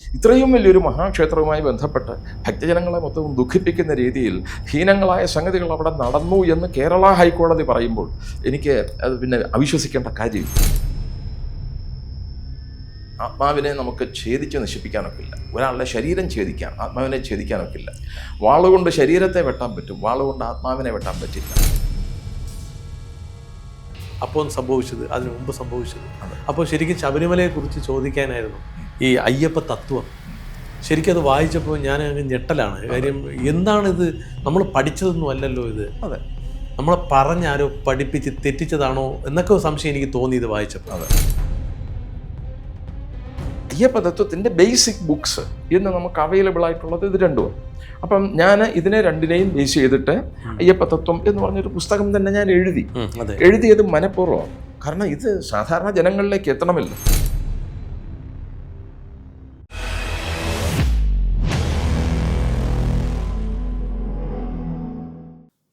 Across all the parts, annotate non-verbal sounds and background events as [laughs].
ഇത്രയും വലിയൊരു മഹാക്ഷേത്രവുമായി ബന്ധപ്പെട്ട് ഭക്തജനങ്ങളെ മൊത്തവും ദുഃഖിപ്പിക്കുന്ന രീതിയിൽ ഹീനങ്ങളായ സംഗതികൾ അവിടെ നടന്നു എന്ന് കേരള ഹൈക്കോടതി പറയുമ്പോൾ എനിക്ക് അത് പിന്നെ അവിശ്വസിക്കേണ്ട കാര്യമില്ല. ആത്മാവിനെ നമുക്ക് ഛേദിച്ച് നശിപ്പിക്കാനൊക്കില്ല. ഒരാളുടെ ശരീരം ഛേദിക്കാം ആത്മാവിനെ ഛേദിക്കാനൊക്കില്ല. വാളുകൊണ്ട് ശരീരത്തെ വെട്ടാൻ പറ്റും വാളുകൊണ്ട് ആത്മാവിനെ വെട്ടാൻ പറ്റില്ല. അപ്പോൾ സംഭവിച്ചത് അതിനു മുമ്പ് സംഭവിച്ചത്. അപ്പോൾ ശരിക്കും ശബരിമലയെക്കുറിച്ച് ചോദിക്കാനായിരുന്നു. ഈ അയ്യപ്പ തത്വം. ശരിക്കും അത് വായിച്ചപ്പോൾ ഞാൻ അങ്ങ് ഞെട്ടലാണ്. കാര്യം എന്താണിത്? നമ്മൾ പഠിച്ചതൊന്നും അല്ലല്ലോ ഇത്. അതെ. നമ്മളെ പറഞ്ഞാരോ പഠിപ്പിച്ച് തെറ്റിച്ചതാണോ എന്നൊക്കെ സംശയം എനിക്ക് തോന്നി ഇത് വായിച്ചപ്പോൾ. അതെ. അയ്യപ്പ തത്വത്തിന്റെ ബേസിക് ബുക്സ് ഇന്ന് നമുക്ക് അവൈലബിൾ ആയിട്ടുള്ളത് ഇത് രണ്ടുമാണ് അപ്പം ഞാൻ ഇതിനെ രണ്ടിനെയും ബേസ് ചെയ്തിട്ട് അയ്യപ്പ തത്വം എന്ന് പറഞ്ഞൊരു പുസ്തകം തന്നെ ഞാൻ എഴുതി. എഴുതിയത് മനഃപൂർവം കാരണം ഇത് സാധാരണ ജനങ്ങളിലേക്ക് എത്തണമല്ലോ.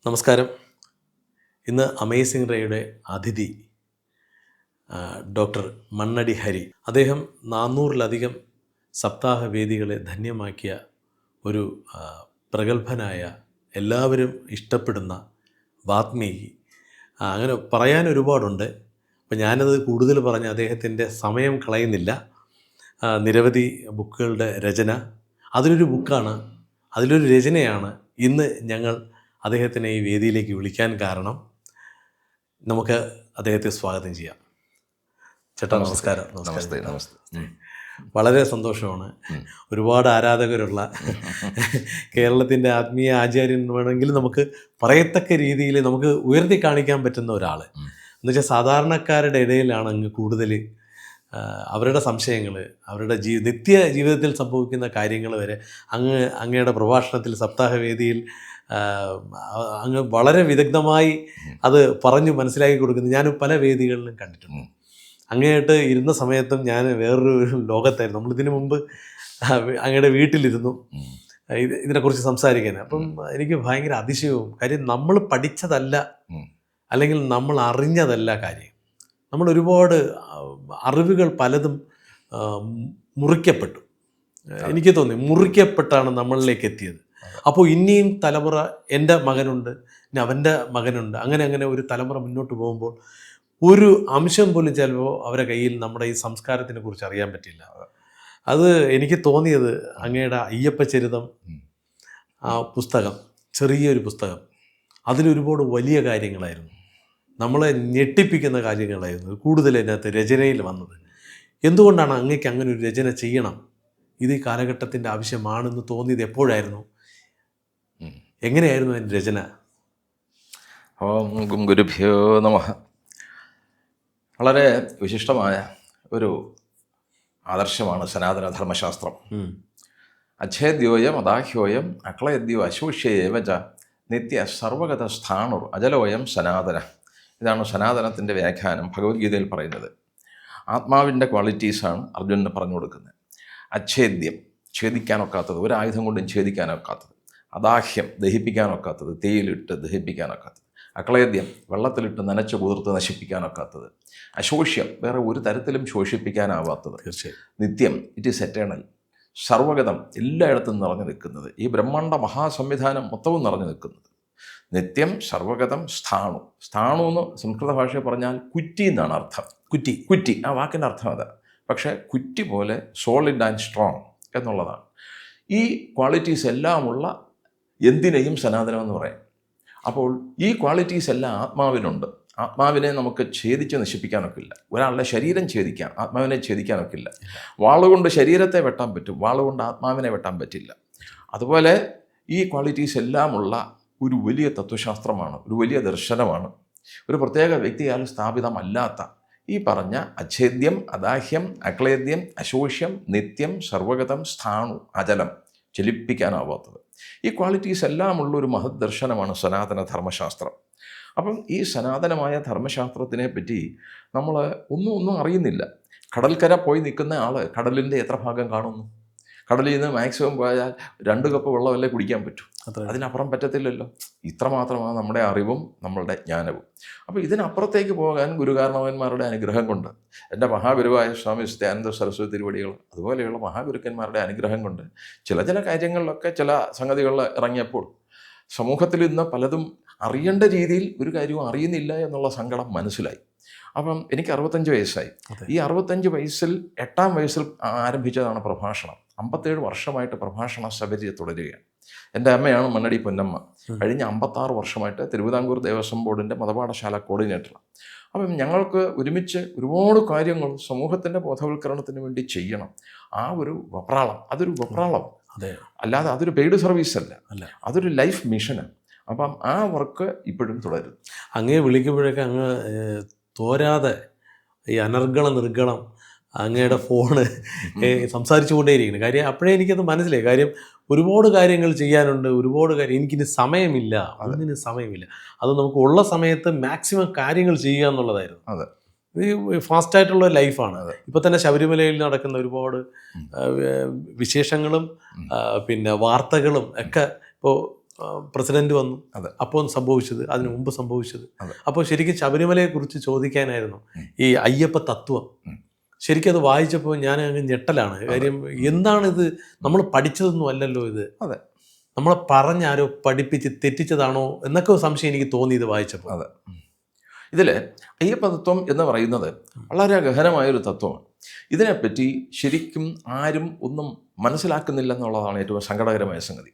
നമസ്കാരം. ഇന്ന് അമേസിംഗ് റേയുടെ അതിഥി ഡോക്ടർ മണ്ണടി ഹരി. അദ്ദേഹം നാനൂറിലധികം സപ്താഹ വേദികളെ ധന്യമാക്കിയ ഒരു പ്രഗത്ഭനായ എല്ലാവരും ഇഷ്ടപ്പെടുന്ന വാത്മീകി. അങ്ങനെ പറയാൻ ഒരുപാടുണ്ട്. അപ്പം ഞാനത് കൂടുതൽ പറഞ്ഞ് അദ്ദേഹത്തിന്റെ സമയം കളയുന്നില്ല. നിരവധി ബുക്കുകളുടെ രചന. അതിലൊരു ബുക്കാണ് അതിലൊരു രചനയാണ് ഇന്ന് ഞങ്ങൾ അദ്ദേഹത്തിനെ ഈ വേദിയിലേക്ക് വിളിക്കാൻ കാരണം നമുക്ക് അദ്ദേഹത്തെ സ്വാഗതം ചെയ്യാം. ചേട്ടാ നമസ്കാരം. നമസ്തേ നമസ്തേ. വളരെ സന്തോഷമാണ്. ഒരുപാട് ആരാധകരുള്ള [laughs] കേരളത്തിന്റെ ആത്മീയ ആചാര്യൻ വേണമെങ്കിൽ നമുക്ക് പറയത്തക്ക രീതിയിൽ നമുക്ക് ഉയർത്തി കാണിക്കാൻ പറ്റുന്ന ഒരാൾ. എന്നുവെച്ചാൽ സാധാരണക്കാരുടെ ഇടയിലാണ് അങ്ങ് കൂടുതൽ അവരുടെ സംശയങ്ങൾ അവരുടെ ജീ നിത്യ ജീവിതത്തിൽ സംഭവിക്കുന്ന കാര്യങ്ങൾ വരെ അങ്ങ് അങ്ങയുടെ പ്രഭാഷണത്തിൽ സപ്താഹവേദിയിൽ അങ്ങ് വളരെ വിദഗ്ധമായി അത് പറഞ്ഞു മനസ്സിലാക്കി കൊടുക്കുന്നത് ഞാൻ പല വേദികളിലും കണ്ടിട്ടുണ്ട്. ഉം. അങ്ങേട്ട് ഇരുന്ന സമയത്തും ഞാൻ വേറൊരു ലോകത്തായിരുന്നു. നമ്മളിതിനു മുമ്പ് അങ്ങയുടെ വീട്ടിലിരുന്നു. ഇത് ഇതിനെക്കുറിച്ച് സംസാരിക്കാൻ. അപ്പം എനിക്ക് ഭയങ്കര അതിശയവും കാര്യം നമ്മൾ പഠിച്ചതല്ല അല്ലെങ്കിൽ നമ്മൾ അറിഞ്ഞതല്ല കാര്യം. നമ്മൾ ഒരുപാട് അറിവുകൾ പലതും മുറിക്കപ്പെട്ടു. എനിക്ക് തോന്നി മുറിക്കപ്പെട്ടാണ് നമ്മളിലേക്ക് എത്തിയത്. അപ്പോൾ ഇനിയും തലമുറ എന്റെ മകനുണ്ട് അവന്റെ മകനുണ്ട് അങ്ങനെ അങ്ങനെ ഒരു തലമുറ മുന്നോട്ട് പോകുമ്പോൾ ഒരു അംശം പോലും ചിലപ്പോൾ അവരെ കയ്യിൽ നമ്മുടെ ഈ സംസ്കാരത്തിനെ കുറിച്ച് അറിയാൻ പറ്റില്ല. അത് എനിക്ക് തോന്നിയത് അങ്ങയുടെ അയ്യപ്പ ചരിതം ആ പുസ്തകം ചെറിയൊരു പുസ്തകം. അതിലൊരുപാട് വലിയ കാര്യങ്ങളായിരുന്നു. നമ്മളെ ഞെട്ടിപ്പിക്കുന്ന കാര്യങ്ങളായിരുന്നു. കൂടുതൽ അതിനകത്ത് രചനയിൽ വന്നത്. എന്തുകൊണ്ടാണ് അങ്ങേക്ക് അങ്ങനെ ഒരു രചന ചെയ്യണം? ഇത് ഈ കാലഘട്ടത്തിന്റെ ആവശ്യമാണെന്ന് തോന്നിയത് എപ്പോഴായിരുന്നു. എങ്ങനെയായിരുന്നു അതിന്റെ രചന? ഓം ഗുരുഭ്യോ നമ. വളരെ വിശിഷ്ടമായ ഒരു ആദർശമാണ് സനാതന ധർമ്മശാസ്ത്രം. അച്ഛേദ്യോയം അദാഹ്യോയം അക്ലയദ്യോ അശോഷ്യയേവ ച നിത്യ സർവഗത സ്ഥാണുർ അജലോയം സനാതന. ഇതാണ് സനാതനത്തിന്റെ വ്യാഖ്യാനം ഭഗവത്ഗീതയിൽ പറയുന്നത്. ആത്മാവിന്റെ ക്വാളിറ്റീസാണ് അർജുനന് പറഞ്ഞു കൊടുക്കുന്നത്. അച്ഛേദ്യം ഛേദിക്കാനൊക്കാത്തത് ഒരായുധം കൊണ്ടും ഛേദിക്കാനൊക്കാത്തത്. അദാഹ്യം ദഹിപ്പിക്കാനൊക്കാത്തത് തേയിലിട്ട് ദഹിപ്പിക്കാനൊക്കാത്തത് അക്ലേദ്യം വെള്ളത്തിലിട്ട് നനച്ച് കുതിർത്ത് നശിപ്പിക്കാനൊക്കാത്തത് അശോഷ്യം വേറെ ഒരു തരത്തിലും ശോഷിപ്പിക്കാനാവാത്തത്. തീർച്ചയായും. നിത്യം ഇറ്റ് ഈസ് എറ്റേണൽ സർവഗതം എല്ലായിടത്തും നിറഞ്ഞു നിൽക്കുന്നത് ഈ ബ്രഹ്മാണ്ട മഹാസംവിധാനം മൊത്തവും നിറഞ്ഞു നിൽക്കുന്നത്. നിത്യം സർവഗതം സ്ഥാണു. സ്ഥാണു എന്ന് സംസ്കൃത ഭാഷയിൽ പറഞ്ഞാൽ കുറ്റി എന്നാണ് അർത്ഥം. കുറ്റി. കുറ്റി. ആ വാക്കിന്റെ അർത്ഥം അതാ. പക്ഷേ കുറ്റി പോലെ സോളിഡ് ആൻഡ് സ്ട്രോങ് എന്നുള്ളതാണ്. ഈ ക്വാളിറ്റീസ് എല്ലാമുള്ള എന്തിനേയും സനാതനം എന്ന് പറയും. അപ്പോൾ ഈ ക്വാളിറ്റീസ് എല്ലാം ആത്മാവിനുണ്ട്. ആത്മാവിനെ നമുക്ക് ഛേദിച്ച് നശിപ്പിക്കാനൊക്കില്ല ഒരാളുടെ ശരീരം ഛേദിക്കാം ആത്മാവിനെ ഛേദിക്കാനൊക്കില്ല വാളുകൊണ്ട് ശരീരത്തെ വെട്ടാൻ പറ്റും വാളുകൊണ്ട് ആത്മാവിനെ വെട്ടാൻ പറ്റില്ല. അതുപോലെ ഈ ക്വാളിറ്റീസ് എല്ലാമുള്ള ഒരു വലിയ തത്വശാസ്ത്രമാണ് ഒരു വലിയ ദർശനമാണ്. ഒരു പ്രത്യേക വ്യക്തിയാൽ സ്ഥാപിതമല്ലാത്ത ഈ പറഞ്ഞ അച്ഛേദ്യം അദാഹ്യം അക്ലേദ്യം അശോഷ്യം നിത്യം സർവഗതം സ്ഥാണു അചലം ചലിപ്പിക്കാനാവാത്തത്. ഈ ക്വാളിറ്റീസ് എല്ലാം ഒരു മഹത് ദർശനമാണ് സനാതന ധർമ്മശാസ്ത്രം അപ്പം ഈ സനാതനമായ ധർമ്മശാസ്ത്രത്തിനെ പറ്റി നമ്മൾ ഒന്നും ഒന്നും അറിയുന്നില്ല. കടൽക്കര പോയി നിൽക്കുന്ന ആൾ കടലിന്റെ എത്ര ഭാഗം കാണുന്നു? കടലിൽ നിന്ന് മാക്സിമം പോയാൽ രണ്ട് കപ്പ് വെള്ളമല്ലേ കുടിക്കാൻ പറ്റൂ. അത്ര അതിനപ്പുറം പറ്റത്തില്ലല്ലോ. ഇത്രമാത്രമാണ് നമ്മുടെ അറിവും നമ്മളുടെ ജ്ഞാനവും. അപ്പോൾ ഇതിനപ്പുറത്തേക്ക് പോകാൻ ഗുരുകാരണവന്മാരുടെ അനുഗ്രഹം കൊണ്ട് എന്റെ മഹാഗുരുവായ സ്വാമി സത്യാനന്ദ സരസ്വതി തിരുവടികൾ അതുപോലെയുള്ള മഹാഗുരുക്കന്മാരുടെ അനുഗ്രഹം കൊണ്ട് ചില ചില കാര്യങ്ങളിലൊക്കെ ചില സംഗതികളിൽ ഇറങ്ങിയപ്പോൾ സമൂഹത്തിൽ ഇന്ന് പലതും അറിയേണ്ട രീതിയിൽ ഒരു കാര്യവും അറിയുന്നില്ല എന്നുള്ള സങ്കടം മനസ്സിലായി. അപ്പം എനിക്ക് അറുപത്തഞ്ച് വയസ്സായി. ഈ അറുപത്തഞ്ച് വയസ്സിൽ എട്ടാം വയസ്സിൽ ആരംഭിച്ചതാണ് പ്രഭാഷണം. അമ്പത്തേഴ് വർഷമായിട്ട് പ്രഭാഷണ ശബരി തുടരുകയാണ്. എന്റെ അമ്മയാണ് മണ്ണടി പൊന്നമ്മ. കഴിഞ്ഞ അമ്പത്താറ് വർഷമായിട്ട് തിരുവിതാംകൂർ ദേവസ്വം ബോർഡിന്റെ മതപാഠശാല കോർഡിനേറ്ററാണ് അപ്പം ഞങ്ങൾക്ക് ഒരുമിച്ച് ഒരുപാട് കാര്യങ്ങൾ സമൂഹത്തിന്റെ ബോധവൽക്കരണത്തിന് വേണ്ടി ചെയ്യണം. ആ ഒരു വപ്രാളം അതൊരു വപ്രാളം. അതെ. അല്ലാതെ അതൊരു പെയ്ഡ് സർവീസ് അല്ല. അല്ല. അതൊരു ലൈഫ് മിഷനാണ് അപ്പം ആ വർക്ക് ഇപ്പോഴും തുടരും അങ്ങേ വിളിക്കുമ്പോഴൊക്കെ അങ്ങ് തോരാതെ ഈ അനർഗള നിർഗളം അങ്ങയുടെ ഫോണ് സംസാരിച്ചു കൊണ്ടേയിരിക്കുന്നു കാര്യം അപ്പോഴേ എനിക്കത് മനസ്സിലായി. കാര്യം ഒരുപാട് കാര്യങ്ങൾ ചെയ്യാനുണ്ട് ഒരുപാട് കാര്യം എനിക്കിനി സമയമില്ല അതിന് സമയമില്ല. അത് നമുക്ക് ഉള്ള സമയത്ത് മാക്സിമം കാര്യങ്ങൾ ചെയ്യുക എന്നുള്ളതായിരുന്നു. അതെ. ഈ ഫാസ്റ്റായിട്ടുള്ള ലൈഫാണ് അതെ. ഇപ്പൊ തന്നെ ശബരിമലയിൽ നടക്കുന്ന ഒരുപാട് വിശേഷങ്ങളും പിന്നെ വാർത്തകളും ഒക്കെ ഇപ്പോൾ പ്രസിഡന്റ് വന്നു. അപ്പോൾ സംഭവിച്ചത് അതിനു മുമ്പ് സംഭവിച്ചത്. അപ്പോൾ ശരിക്കും ശബരിമലയെ കുറിച്ച് ചോദിക്കാനായിരുന്നു. ഈ അയ്യപ്പ തത്വം. ശരിക്കും അത് വായിച്ചപ്പോൾ ഞാൻ അങ്ങ് ഞെട്ടലാണ്. കാര്യം എന്താണിത്? നമ്മൾ പഠിച്ചതൊന്നും അല്ലല്ലോ ഇത്. അതെ. നമ്മളെ പറഞ്ഞാരോ പഠിപ്പിച്ച് തെറ്റിച്ചതാണോ എന്നൊക്കെ സംശയം എനിക്ക് തോന്നി ഇത് വായിച്ചപ്പോൾ. അതെ. ഇതിൽ അയ്യപ്പതത്വം എന്ന് പറയുന്നത് വളരെ ഗഹനമായൊരു തത്വമാണ്. ഇതിനെപ്പറ്റി ശരിക്കും ആരും ഒന്നും മനസ്സിലാക്കുന്നില്ല എന്നുള്ളതാണ് ഏറ്റവും സങ്കടകരമായ സംഗതി.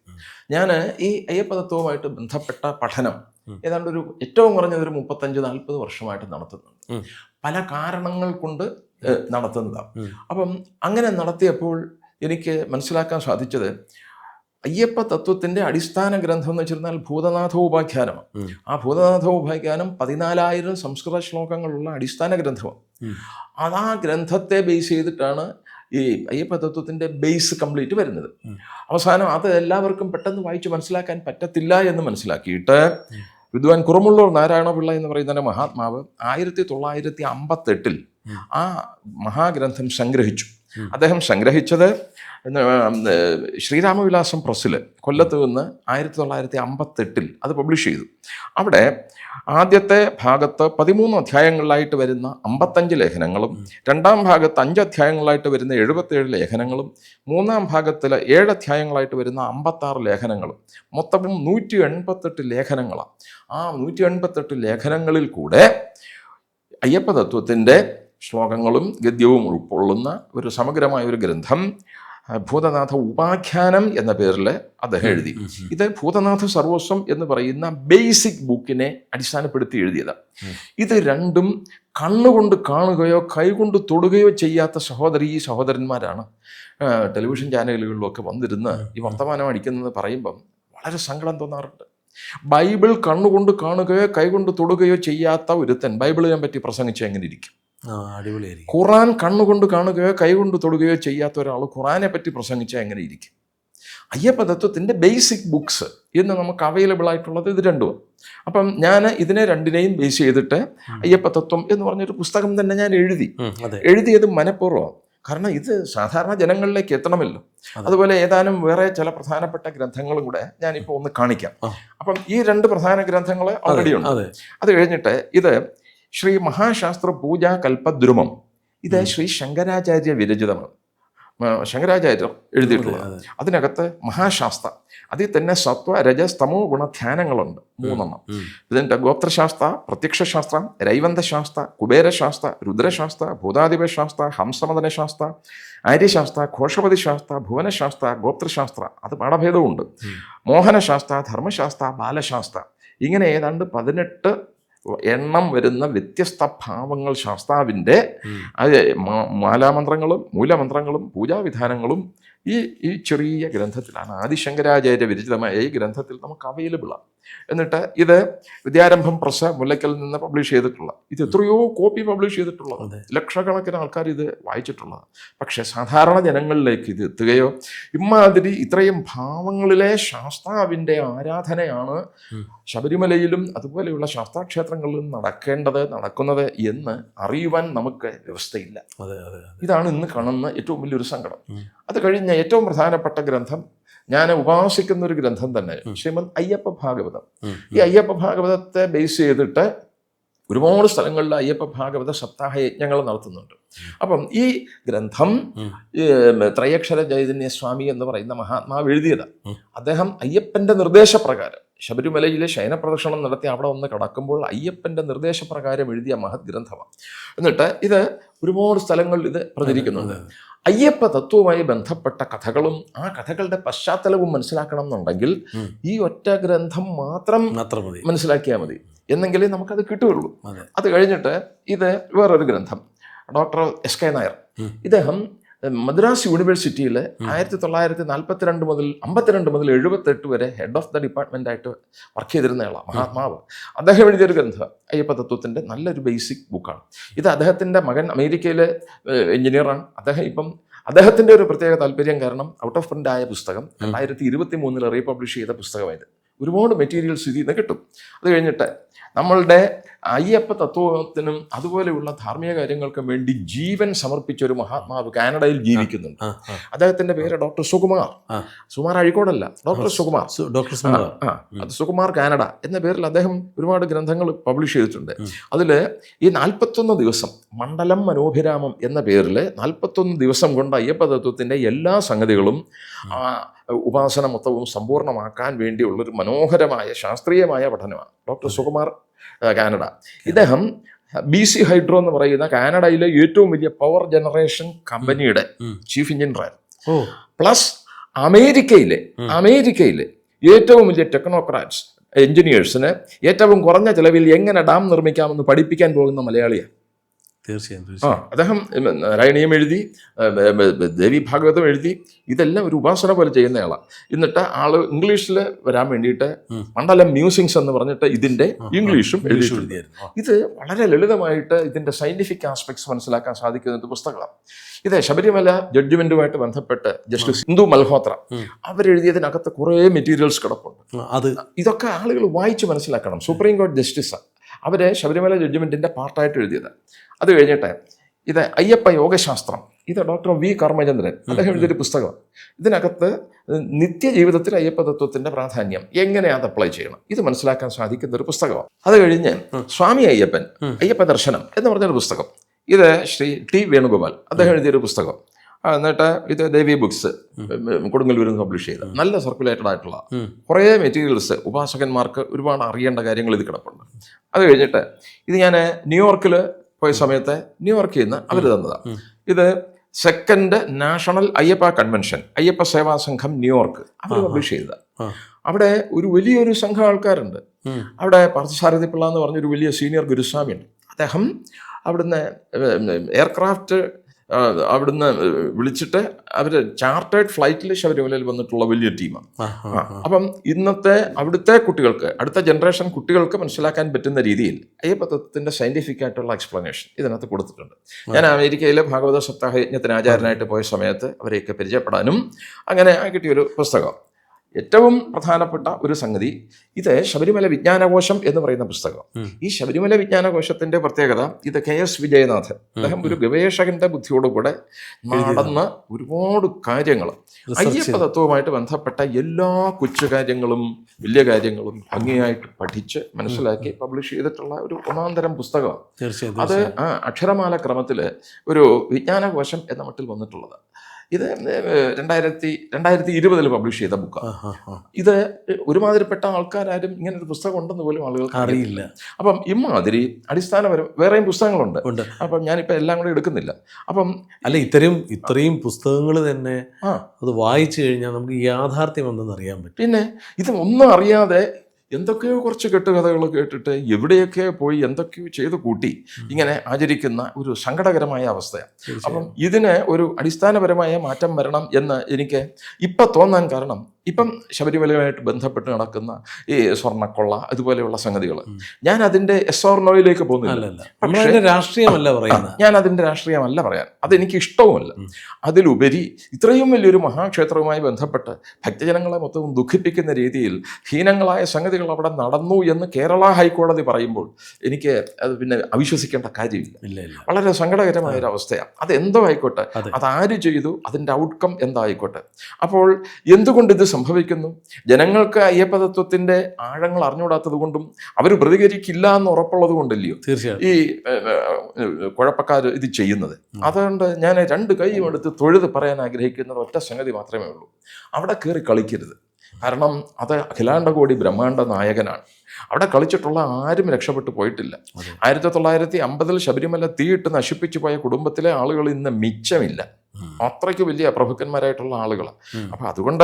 ഞാൻ ഈ അയ്യപ്പതത്വവുമായിട്ട് ബന്ധപ്പെട്ട പഠനം. ഏതാണ്ട് ഒരു ഏറ്റവും കുറഞ്ഞത് ഒരു മുപ്പത്തഞ്ച് നാൽപ്പത് വർഷമായിട്ട് നടത്തുന്നുണ്ട്. പല കാരണങ്ങൾ കൊണ്ട് നടത്തുന്നതാണ്. അപ്പം അങ്ങനെ നടത്തിയപ്പോൾ എനിക്ക് മനസ്സിലാക്കാൻ സാധിച്ചത് അയ്യപ്പ തത്വത്തിന്റെ അടിസ്ഥാന ഗ്രന്ഥം എന്ന് വെച്ചിരുന്നാൽ ഭൂതനാഥോപാഖ്യാനമാണ്. ആ ഭൂതനാഥോപാഖ്യാനം പതിനാലായിരം സംസ്കൃത ശ്ലോകങ്ങളുള്ള അടിസ്ഥാന ഗ്രന്ഥമാണ് അതാ ആ ഗ്രന്ഥത്തെ ബേസ് ചെയ്തിട്ടാണ് ഈ അയ്യപ്പ തത്വത്തിന്റെ ബേസ് കംപ്ലീറ്റ് വരുന്നത് അവസാനം അത് എല്ലാവർക്കും പെട്ടെന്ന് വായിച്ച് മനസ്സിലാക്കാൻ പറ്റത്തില്ല എന്ന് മനസ്സിലാക്കിയിട്ട്. വിദ്വാൻ കുറുമുള്ളൂർ നാരായണപിള്ള എന്ന് പറയുന്ന മഹാത്മാവ് ആയിരത്തി തൊള്ളായിരത്തി അമ്പത്തെട്ടിൽ. ആ മഹാഗ്രന്ഥം സംഗ്രഹിച്ചു. അദ്ദേഹം സംഗ്രഹിച്ചത് ശ്രീരാമവിലാസം പ്രസ്സിൽ കൊല്ലത്ത് നിന്ന് ആയിരത്തി തൊള്ളായിരത്തി അമ്പത്തെട്ടിൽ അത് പബ്ലിഷ് ചെയ്തു. അവിടെ ആദ്യത്തെ ഭാഗത്ത് പതിമൂന്ന് അധ്യായങ്ങളിലായിട്ട് വരുന്ന അമ്പത്തഞ്ച് ലേഖനങ്ങളും രണ്ടാം ഭാഗത്ത് അഞ്ച് അധ്യായങ്ങളായിട്ട് വരുന്ന എഴുപത്തേഴ് ലേഖനങ്ങളും മൂന്നാം ഭാഗത്തിൽ ഏഴ് അധ്യായങ്ങളായിട്ട് വരുന്ന അമ്പത്താറ് ലേഖനങ്ങളും മൊത്തം നൂറ്റി എൺപത്തെട്ട് ലേഖനങ്ങളാണ് ആ നൂറ്റി എൺപത്തെട്ട് ലേഖനങ്ങളിൽ കൂടെ അയ്യപ്പ തത്വത്തിന്റെ ശ്ലോകങ്ങളും ഗദ്യവും ഉൾക്കൊള്ളുന്ന ഒരു സമഗ്രമായ ഒരു ഗ്രന്ഥം ഭൂതനാഥ ഉപാഖ്യാനം എന്ന പേരിൽ അദ്ദേഹം എഴുതി. ഇത് ഭൂതനാഥ സർവസ്വം എന്ന് പറയുന്ന ബേസിക് ബുക്കിനെ അടിസ്ഥാനപ്പെടുത്തി എഴുതിയതാണ് ഇത് രണ്ടും കണ്ണുകൊണ്ട് കാണുകയോ കൈകൊണ്ട് തൊടുകയോ ചെയ്യാത്ത സഹോദരി സഹോദരന്മാരാണ്. ടെലിവിഷൻ ചാനലുകളിലൊക്കെ വന്നിരുന്ന് ഈ വർത്തമാനം അടിക്കുന്നത് പറയുമ്പം വളരെ സങ്കടം തോന്നാറുണ്ട്. ബൈബിൾ കണ്ണുകൊണ്ട് കാണുകയോ കൈകൊണ്ട് തൊടുകയോ ചെയ്യാത്ത ഒരുത്തൻ ബൈബിളിനെ പറ്റി പ്രസംഗിച്ച് എങ്ങനെ ഇരിക്കും? അടിപൊളിയായിരിക്കും. ഖുറാൻ കണ്ണുകൊണ്ട് കാണുകയോ കൈകൊണ്ട് തൊടുകയോ ചെയ്യാത്ത ഒരാൾ ഖുറാനെ പറ്റി പ്രസംഗിച്ചാൽ എങ്ങനെ ഇരിക്കും? അയ്യപ്പ തത്വത്തിന്റെ ബേസിക് ബുക്സ് ഇന്ന് നമുക്ക് അവൈലബിൾ ആയിട്ടുള്ളത് ഇത് രണ്ടും അപ്പം ഞാൻ ഇതിനെ രണ്ടിനെയും ബേസ് ചെയ്തിട്ട് അയ്യപ്പ തത്വം എന്ന് പറഞ്ഞൊരു പുസ്തകം തന്നെ ഞാൻ എഴുതി. എഴുതിയത് മനഃപൂർവം. കാരണം ഇത് സാധാരണ ജനങ്ങളിലേക്ക് എത്തണമല്ലോ. അതുപോലെ ഏതാനും വേറെ ചില പ്രധാനപ്പെട്ട ഗ്രന്ഥങ്ങളും കൂടെ ഞാനിപ്പോൾ ഒന്ന് കാണിക്കാം. അപ്പം ഈ രണ്ട് പ്രധാന ഗ്രന്ഥങ്ങൾ ഓൾറെഡി ഉണ്ട്. അത് കഴിഞ്ഞിട്ട് ഇത് ശ്രീ മഹാശാസ്ത്ര പൂജാ കൽപ്പദ്രുമം. ഇത് ശ്രീ ശങ്കരാചാര്യ വിരചിതമാണ്. ശങ്കരാചാര്യം ശങ്കരാചാര്യർ എഴുതിയിട്ടുള്ളത്. അതെ അതിനകത്ത് മഹാശാസ്ത്ര അതിൽ തന്നെ സത്വ രജസ് തമോ ഗുണ ധ്യാനങ്ങളുണ്ട് മൂന്നെണ്ണം. ഇതിന്റെ ഗോത്രശാസ്ത്ര പ്രത്യക്ഷശാസ്ത്രം രൈവന്തശാസ്ത്ര കുബേരശാസ്ത്ര രുദ്രശാസ്ത്ര ഭൂതാധിപശാസ്ത്ര ഹംസമദനശാസ്ത്ര ആര്യശാസ്ത്ര ഘോഷപതിശാസ്ത്ര ഭുവനശാസ്ത്ര ഗോത്രശാസ്ത്ര അത് പാഠഭേദവുമുണ്ട്. ഉണ്ട് മോഹനശാസ്ത്ര ധർമ്മശാസ്ത്ര ബാലശാസ്ത്ര ഇങ്ങനെ ഏതാണ്ട് പതിനെട്ട് എണ്ണം വരുന്ന വ്യത്യസ്ത ഭാവങ്ങൾ ശാസ്താവിന്റെ മാലാമന്ത്രങ്ങളും മൂലമന്ത്രങ്ങളും പൂജാവിധാനങ്ങളും ഈ ഈ ചെറിയ ഗ്രന്ഥത്തിലാണ്. ആദിശങ്കരാചാര്യ വിരചിതമായ ഈ ഗ്രന്ഥത്തിൽ നമുക്ക് അവൈലബിളാണ് എന്നിട്ട് ഇത് വിദ്യാരംഭം പ്രസ മുല്ലയ്ക്കൽ നിന്ന് പബ്ലിഷ് ചെയ്തിട്ടുള്ള ഇത് എത്രയോ കോപ്പി പബ്ലിഷ് ചെയ്തിട്ടുള്ളത് ലക്ഷക്കണക്കിന് ആൾക്കാർ ഇത് വായിച്ചിട്ടുള്ളത് പക്ഷേ സാധാരണ ജനങ്ങളിലേക്ക് ഇത് എത്തുകയോ ഇമാതിരി ഇത്രയും ഭാവങ്ങളിലെ ശാസ്താവിന്റെ ആരാധനയാണ്. ശബരിമലയിലും അതുപോലെയുള്ള ശാസ്താക്ഷേത്രങ്ങളിലും നടക്കേണ്ടത് നടക്കുന്നത് എന്ന് അറിയുവാൻ നമുക്ക് വ്യവസ്ഥയില്ല. ഇതാണ് ഇന്ന് കാണുന്ന ഏറ്റവും വലിയൊരു സങ്കടം. അത് കഴിഞ്ഞ ഏറ്റവും പ്രധാനപ്പെട്ട ഗ്രന്ഥം ഞാൻ ഉപാസിക്കുന്ന ഒരു ഗ്രന്ഥം തന്നെ ശ്രീമന്ത് ശ്രീമദ് അയ്യപ്പ ഭാഗവതം. ഈ അയ്യപ്പ ഭാഗവതത്തെ ബേസ് ചെയ്തിട്ട് ഒരുപാട് സ്ഥലങ്ങളിൽ അയ്യപ്പ ഭാഗവത സപ്താഹ യജ്ഞങ്ങൾ നടത്തുന്നുണ്ട്. അപ്പം ഈ ഗ്രന്ഥം ത്രയക്ഷര ചൈതന്യ സ്വാമി എന്ന് പറയുന്ന മഹാത്മാവ് എഴുതിയതാണ് അദ്ദേഹം അയ്യപ്പന്റെ നിർദ്ദേശപ്രകാരം ശബരിമലയിലെ ശയനപ്രദക്ഷിണം നടത്തി അവിടെ ഒന്ന് കടക്കുമ്പോൾ അയ്യപ്പന്റെ നിർദ്ദേശപ്രകാരം എഴുതിയ മഹത് ഗ്രന്ഥമാണ് എന്നിട്ട് ഇത് ഒരുപാട് സ്ഥലങ്ങളിൽ ഇത് പ്രചരിക്കുന്നുണ്ട്. അയ്യപ്പ തത്വവുമായി ബന്ധപ്പെട്ട കഥകളും ആ കഥകളുടെ പശ്ചാത്തലവും മനസ്സിലാക്കണം എന്നുണ്ടെങ്കിൽ ഈ ഒറ്റ ഗ്രന്ഥം മാത്രം മനസ്സിലാക്കിയാൽ മതി. എന്നെങ്കിലേ നമുക്കത് കിട്ടുകയുള്ളൂ. അതെ. കഴിഞ്ഞിട്ട് ഇത് വേറൊരു ഗ്രന്ഥം. Doctor S K Nair. ഇദ്ദേഹം മദ്രാസ് യൂണിവേഴ്സിറ്റിയിൽ ആയിരത്തി തൊള്ളായിരത്തി നാൽപ്പത്തിരണ്ട് മുതൽ അമ്പത്തിരണ്ട് മുതൽ എഴുപത്തെട്ട് വരെ ഹെഡ് ഓഫ് ദ ഡിപ്പാർട്ട്മെന്റ് ആയിട്ട് വർക്ക് ചെയ്തിരുന്നയാളാണ് മഹാത്മാവ്. അദ്ദേഹം എഴുതിയൊരു ഗ്രന്ഥം അയ്യപ്പ തത്വത്തിന്റെ നല്ലൊരു ബേസിക് ബുക്കാണ് ഇത് അദ്ദേഹത്തിന്റെ മകൻ അമേരിക്കയിലെ എഞ്ചിനീയറാണ് അദ്ദേഹം ഇപ്പം അദ്ദേഹത്തിന്റെ ഒരു പ്രത്യേക താല്പര്യം കാരണം ഔട്ട് ഓഫ് പ്രിന്റ് ആയ പുസ്തകം രണ്ടായിരത്തി ഇരുപത്തി മൂന്നിൽ റീപബ്ലിഷ് ചെയ്ത പുസ്തകമായത്. ഒരുപാട് മെറ്റീരിയൽസ് ഇതിൽ നിന്ന് കിട്ടും. അത് കഴിഞ്ഞിട്ട് നമ്മളുടെ അയ്യപ്പ തത്വത്തിനും അതുപോലെയുള്ള ധാർമ്മിക കാര്യങ്ങൾക്കും വേണ്ടി ജീവൻ സമർപ്പിച്ച ഒരു മഹാത്മാവ് കാനഡയിൽ ജീവിക്കുന്നുണ്ട്. അദ്ദേഹത്തിന്റെ പേര് ഡോക്ടർ സുകുമാർ. സുകുമാർ അഴിക്കോടല്ല ഡോക്ടർ സുകുമാർ. ഡോക്ടർ അത് സുകുമാർ കാനഡ എന്ന പേരിൽ അദ്ദേഹം ഒരുപാട് ഗ്രന്ഥങ്ങൾ പബ്ലിഷ് ചെയ്തിട്ടുണ്ട്. അതിൽ അതിൽ ഈ നാൽപ്പത്തൊന്ന് ദിവസം മണ്ഡലം മനോഭിരാമം എന്ന പേരിൽ നാൽപ്പത്തൊന്ന് ദിവസം കൊണ്ട് അയ്യപ്പ തത്വത്തിന്റെ എല്ലാ സംഗതികളും ഉപാസന മൊത്തവും സമ്പൂർണമാക്കാൻ വേണ്ടിയുള്ളൊരു മനോഹരമായ ശാസ്ത്രീയമായ പഠനമാണ്. Doctor Sukumar Canada. ഇദ്ദേഹം ബി സി ഹൈഡ്രോ എന്ന് പറയുന്ന കാനഡയിലെ ഏറ്റവും വലിയ പവർ ജനറേഷൻ കമ്പനിയുടെ. ചീഫ് എഞ്ചിനീയറായിരുന്നു. പ്ലസ് അമേരിക്കയിലെ അമേരിക്കയിലെ ഏറ്റവും വലിയ ടെക്നോക്രാറ്റ്സ് എഞ്ചിനീയേഴ്സിന് ഏറ്റവും കുറഞ്ഞ ചെലവിൽ എങ്ങനെ ഡാം നിർമ്മിക്കാമെന്ന് പഠിപ്പിക്കാൻ പോകുന്ന മലയാളിയാണ്. തീർച്ചയായും ആ അദ്ദേഹം നാരായണീയം എഴുതി ദേവി ഭാഗവതം എഴുതി ഇതെല്ലാം ഒരു ഉപാസന പോലെ ചെയ്യുന്നയാളാണ് എന്നിട്ട് ആൾ ഇംഗ്ലീഷിൽ വരാൻ വേണ്ടിയിട്ട് മണ്ഡല മ്യൂസിങ്സ് എന്ന് പറഞ്ഞിട്ട് ഇതിന്റെ. ഇംഗ്ലീഷും ഇത് വളരെ ലളിതമായിട്ട് ഇതിന്റെ സയന്റിഫിക് ആസ്പെക്ട്സ് മനസ്സിലാക്കാൻ സാധിക്കുന്ന ഒരു പുസ്തകമാണ്. ഇത് ശബരിമല ജഡ്ജ്മെന്റുമായിട്ട് ബന്ധപ്പെട്ട് ജസ്റ്റിസ് ഹിന്ദു മൽഹോത്ര. അവരെഴുതിയതിനകത്ത് കുറേ മെറ്റീരിയൽസ് കിടപ്പുണ്ട്. അത് ഇതൊക്കെ ആളുകൾ വായിച്ച് മനസ്സിലാക്കണം. സുപ്രീം കോടതി ജസ്റ്റിസ്. അവരെ ശബരിമല ജഡ്ജ്മെന്റിന്റെ പാർട്ടായിട്ട് എഴുതിയത്. അത് കഴിഞ്ഞിട്ട് ഇത് അയ്യപ്പ യോഗശാസ്ത്രം. ഇത് ഡോക്ടർ വി കർമ്മചന്ദ്രൻ അദ്ദേഹം എഴുതിയൊരു പുസ്തകം. ഇതിനകത്ത് നിത്യജീവിതത്തിൽ അയ്യപ്പ തത്വത്തിന്റെ പ്രാധാന്യം എങ്ങനെ അത് അപ്ലൈ ചെയ്യണം? ഇത് മനസ്സിലാക്കാൻ സാധിക്കുന്ന ഒരു പുസ്തകമാണ്. അത് കഴിഞ്ഞ് സ്വാമി അയ്യപ്പൻ അയ്യപ്പ ദർശനം എന്ന് പറഞ്ഞൊരു പുസ്തകം. ഇത് ശ്രീ ടി വേണുഗോപാൽ അദ്ദേഹം എഴുതിയൊരു പുസ്തകം. എന്നിട്ട് ഇത് ദേവി ബുക്സ് കൊടുങ്ങല്ലൂരിൽ നിന്ന് പബ്ലിഷ് ചെയ്ത. നല്ല സർക്കുലേറ്റഡ് ആയിട്ടുള്ള കുറേ മെറ്റീരിയൽസ് ഉപാസകന്മാർക്ക് ഒരുപാട് അറിയേണ്ട കാര്യങ്ങൾ ഇത് കിടപ്പുണ്ട്. അത് കഴിഞ്ഞിട്ട് ഇത് ഞാൻ ന്യൂയോർക്കിൽ പോയ സമയത്ത് ന്യൂയോർക്കിൽ നിന്ന് അവർ തന്നതാണ് ഇത് second national Ayyappa convention Ayyappa Seva Sangham New York അവർ. പബ്ലിഷ് ചെയ്തത്. അവിടെ ഒരു വലിയൊരു സംഘം ആൾക്കാരുണ്ട്. അവിടെ പാർത്ഥസാരഥി പിള്ള എന്ന് പറഞ്ഞൊരു വലിയ സീനിയർ ഗുരുസ്വാമിയുണ്ട്. അദ്ദേഹം അവിടുന്ന് എയർക്രാഫ്റ്റ് അവിടുന്ന് വിളിച്ചിട്ട് അവർ ചാർട്ടേഡ് ഫ്ലൈറ്റിൽ ശബരിമലയിൽ വന്നിട്ടുള്ള വലിയ ടീമാണ്. അപ്പം ഇന്നത്തെ അവിടുത്തെ കുട്ടികൾക്ക് അടുത്ത ജനറേഷൻ കുട്ടികൾക്ക് മനസ്സിലാക്കാൻ പറ്റുന്ന രീതിയിൽ അയ്യപ്പതത്വത്തിന്റെ സയന്റിഫിക് ആയിട്ടുള്ള എക്സ്പ്ലനേഷൻ ഇതിനകത്ത് കൊടുത്തിട്ടുണ്ട്. ഞാൻ അമേരിക്കയിലെ ഭാഗവത സപ്താഹ യജ്ഞത്തിന് ആചാരനായിട്ട് പോയ സമയത്ത് അവരെയൊക്കെ പരിചയപ്പെടാനും അങ്ങനെ കിട്ടിയൊരു പുസ്തകം. ഏറ്റവും പ്രധാനപ്പെട്ട ഒരു സംഗതി ഇത് ശബരിമല വിജ്ഞാനകോശം എന്ന് പറയുന്ന പുസ്തകം. ഈ ശബരിമല വിജ്ഞാനകോശത്തിന്റെ പ്രത്യേകത ഇത് കെ എസ് വിജയനാഥൻ അദ്ദേഹം ഒരു ഗവേഷകന്റെ ബുദ്ധിയോടുകൂടെ നടന്ന ഒരുപാട് കാര്യങ്ങൾ അയ്യപ്പ തത്വവുമായിട്ട് ബന്ധപ്പെട്ട എല്ലാ കൊച്ചു കാര്യങ്ങളും വലിയ കാര്യങ്ങളും ഭംഗിയായിട്ട് പഠിച്ച് മനസ്സിലാക്കി പബ്ലിഷ് ചെയ്തിട്ടുള്ള ഒരു ഒന്നാന്തരം പുസ്തകമാണ്. അത്. ആ അക്ഷരമാല ക്രമത്തിൽ ഒരു വിജ്ഞാനകോശം എന്ന മട്ടിൽ വന്നിട്ടുള്ളത്. ഇത് രണ്ടായിരത്തി രണ്ടായിരത്തി ഇരുപതിൽ പബ്ലിഷ് ചെയ്ത ബുക്കാണ്. ഇത് ഒരുമാതിരിപ്പെട്ട ആൾക്കാരും ഇങ്ങനെ ഒരു പുസ്തകം ഉണ്ടെന്ന് പോലും ആളുകൾക്ക് അറിയില്ല. അപ്പം ഇമാതിരി അടിസ്ഥാനപരം വേറെയും പുസ്തകങ്ങളുണ്ട്. ഉണ്ട്. അപ്പം ഞാനിപ്പോൾ എല്ലാം കൂടെ എടുക്കുന്നില്ല. അപ്പം അല്ല ഇത്രയും ഇത്രയും പുസ്തകങ്ങൾ തന്നെ അത് വായിച്ചു കഴിഞ്ഞാൽ നമുക്ക് യാഥാർത്ഥ്യം എന്തെന്ന് അറിയാൻ പറ്റും. പിന്നെ ഇത് ഒന്നും അറിയാതെ എന്തൊക്കെയോ കുറച്ച് കെട്ടുകഥകൾ കേട്ടിട്ട് എവിടെയൊക്കെ പോയി എന്തൊക്കെയോ ചെയ്ത് കൂട്ടി ഇങ്ങനെ ആചരിക്കുന്ന ഒരു സങ്കടകരമായ അവസ്ഥയാണ്. അപ്പം ഇതിന് ഒരു അടിസ്ഥാനപരമായ മാറ്റം വരണം എന്ന് എനിക്ക് ഇപ്പം തോന്നാൻ കാരണം ഇപ്പം ശബരിമലയുമായിട്ട് ബന്ധപ്പെട്ട് നടക്കുന്ന ഈ സ്വർണക്കൊള്ള അതുപോലെയുള്ള സംഗതികൾ. ഞാൻ അതിന്റെ എസ് ഓർ നോയിലേക്ക് പോകുന്നില്ല. രാഷ്ട്രീയമല്ല പറയുന്നത്. ഞാൻ അതിന്റെ രാഷ്ട്രീയമല്ല പറയാൻ. അതെനിക്ക് ഇഷ്ടവുമല്ല. അതിലുപരി ഇത്രയും വലിയൊരു മഹാക്ഷേത്രവുമായി ബന്ധപ്പെട്ട് ഭക്തജനങ്ങളെ മൊത്തവും ദുഃഖിപ്പിക്കുന്ന രീതിയിൽ ഹീനങ്ങളായ സംഗതികൾ അവിടെ നടന്നു എന്ന് കേരള ഹൈക്കോടതി പറയുമ്പോൾ എനിക്ക് അത് പിന്നെ അവിശ്വസിക്കേണ്ട കാര്യമില്ല. വളരെ സങ്കടകരമായ ഒരു അവസ്ഥയാണ്. അത് എന്തോ ആയിക്കോട്ടെ. അത്. ആര് ചെയ്തു? അതിന്റെ ഔട്ട്കം എന്തായിക്കോട്ടെ? അപ്പോൾ എന്തുകൊണ്ട് ഇത് സംഭവിക്കുന്നു. ജനങ്ങൾക്ക് അയ്യപ്പതത്വത്തിന്റെ ആഴങ്ങൾ അറിഞ്ഞുകൂടാത്തത് കൊണ്ടും അവർ പ്രതികരിക്കില്ല എന്ന് ഉറപ്പുള്ളത് കൊണ്ടല്ലയോ? ഈ കുഴപ്പക്കാർ ഇത് ചെയ്യുന്നത്. അതുകൊണ്ട് ഞാൻ രണ്ട് കൈയും എടുത്ത് തൊഴുത് പറയാൻ ആഗ്രഹിക്കുന്നത് ഒറ്റ സംഗതി മാത്രമേ ഉള്ളൂ. അവിടെ കയറി കളിക്കരുത്. കാരണം അത് അഖിലാണ്ടകോടി ബ്രഹ്മാണ്ട നായകനാണ്. അവിടെ കളിച്ചിട്ടുള്ള ആരും രക്ഷപ്പെട്ടു പോയിട്ടില്ല. ആയിരത്തി തൊള്ളായിരത്തി അമ്പതിൽ ശബരിമല തീയിട്ട് നശിപ്പിച്ചു പോയ കുടുംബത്തിലെ ആളുകൾ ഇന്ന് മിച്ചമില്ല. അത്രയ്ക്ക് വലിയ പ്രഭുക്കന്മാരായിട്ടുള്ള ആളുകളാണ്. അപ്പം അതുകൊണ്ട്